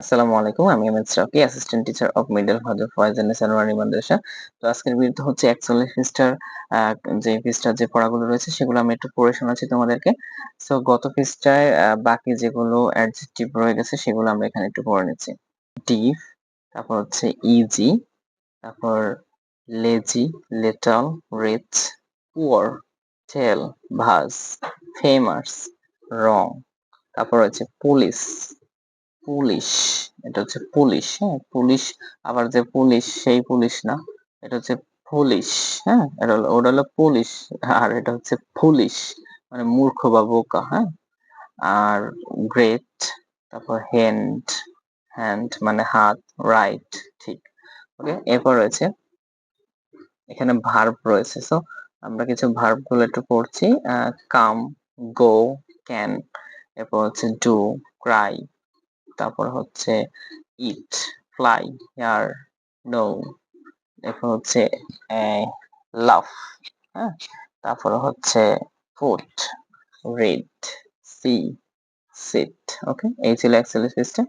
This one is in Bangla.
আসসালামু আলাইকুম, আমি MS Rocky assistant teacher of middle father Foyez Sanowari Madrasa তো আজকের ভিডিওতে হচ্ছে একচল্লিশ পৃষ্ঠার যে পৃষ্ঠার যে পড়াগুলো রয়েছে সেগুলো আমি একটু পড়ে শোনাচ্ছি তোমাদেরকে। সো গত পৃষ্ঠায় বাকি যেগুলো অ্যাডজেক্টিভ রয়ে গেছে সেগুলো আমরা এখানে একটু পড়ে নিচ্ছি। ডিপ তারপর হচ্ছে ইজি তারপর lazy little rich poor tall ভাস ফেমাস রং তারপর হচ্ছে পুলিশ পুলিশ, এটা হচ্ছে পুলিশ হ্যাঁ পুলিশ, আবার যে পুলিশ, সেই পুলিশ না, এটা হচ্ছে পুলিশ হ্যাঁ এটা হলো, ওটা হলো পুলিশ, আর এটা হচ্ছে পুলিশ মানে মূর্খ বা বোকা হ্যাঁ আর গ্রেট তারপর হ্যান্ড হ্যান্ড মানে হাত রাইট ঠিক ওকে এরপর রয়েছে, এখানে ভার্ব রয়েছে সো আমরা কিছু ভার্বগুলো একটু পড়ছি কাম গো ক্যান এরপর হচ্ছে ডু ক্রাই তারপর হচ্ছে ইট ফ্লাই হেয়ার নো এরপর হচ্ছে লাভ হ্যাঁ? তারপর হচ্ছে foot read see seat okay এই ছিল এক্সেলের সিস্টেম